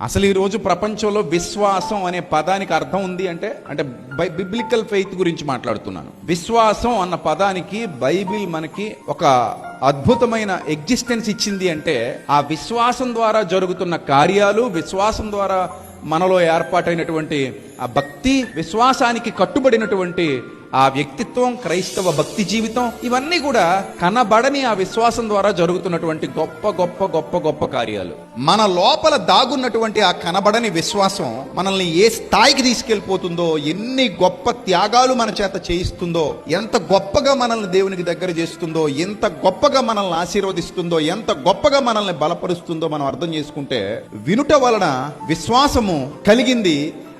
అసలు ఈ రోజు ప్రపంచంలో విశ్వాసం అనే పదానికి అర్థం ఉంది అంటే అంటే బై బిబ్లికల్ ఫెయిత్ గురించి మాట్లాడుతున్నాను. విశ్వాసం అన్న పదానికి బైబిల్ మనకి ఒక అద్భుతమైన ఎగ్జిస్టెన్స్ ఇచ్చింది అంటే ఆ విశ్వాసం ద్వారా జరుగుతున్న కార్యాలు విశ్వాసం ద్వారా మనలో ఏర్పాటైనటువంటి ఆ భక్తి విశ్వాసానికి కట్టుబడినటువంటి ఆ వ్యక్తిత్వం క్రైస్తవ భక్తి జీవితం ఇవన్నీ కూడా కనబడని ఆ విశ్వాసం ద్వారా జరుగుతున్నటువంటి గొప్ప గొప్ప గొప్ప గొప్ప కార్యాలు. మన లోపల దాగున్నటువంటి ఆ కనబడని విశ్వాసం మనల్ని ఏ స్థాయికి తీసుకెళ్ళిపోతుందో ఎన్ని గొప్ప త్యాగాలు మన చేత చేయిస్తుందో ఎంత గొప్పగా మనల్ని దేవునికి దగ్గర చేస్తుందో ఎంత గొప్పగా మనల్ని ఆశీర్వదిస్తుందో ఎంత గొప్పగా మనల్ని బలపరుస్తుందో మనం అర్థం చేసుకుంటే వినుట వలన విశ్వాసము కలిగింది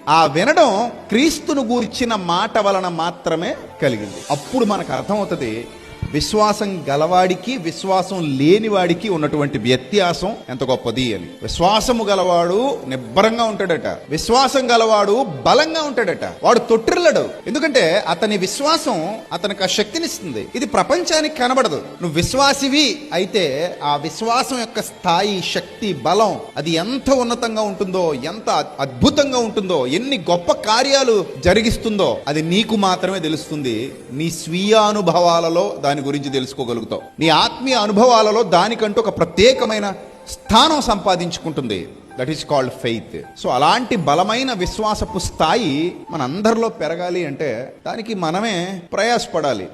ఆ వినడం క్రీస్తును గూర్చిన మాట వలన మాత్రమే కలిగింది. అప్పుడు మనకు అర్థమవుతుంది విశ్వాసం గలవాడికి విశ్వాసం లేనివాడికి ఉన్నటువంటి వ్యత్యాసం ఎంత గొప్పది అని. విశ్వాసము గలవాడు నిబ్బరంగా ఉంటాడట. విశ్వాసం గలవాడు బలంగా ఉంటాడట. వాడు తొట్టిల్లడు. ఎందుకంటే అతని విశ్వాసం అతనికి ఆ శక్తినిస్తుంది. ఇది ప్రపంచానికి కనబడదు. నువ్వు విశ్వాసివి అయితే ఆ విశ్వాసం యొక్క స్థాయి శక్తి బలం అది ఎంత ఉన్నతంగా ఉంటుందో ఎంత అద్భుతంగా ఉంటుందో ఎన్ని గొప్ప కార్యాలు జరిగిస్తుందో అది నీకు మాత్రమే తెలుస్తుంది. నీ స్వీయానుభవాలలో దాని గురించి తెలుసుకోగలుగుతావు. నీ ఆత్మీయ అనుభవాలలో దానికంటూ ఒక ప్రత్యేకమైన స్థానం సంపాదించుకుంటుంది. That is called faith so అలాంటి బలమైన విశ్వాసపు స్థాయి మన అందరిలో పెరగాలి అంటే దానికి మనమే ప్రయాసపడాలి.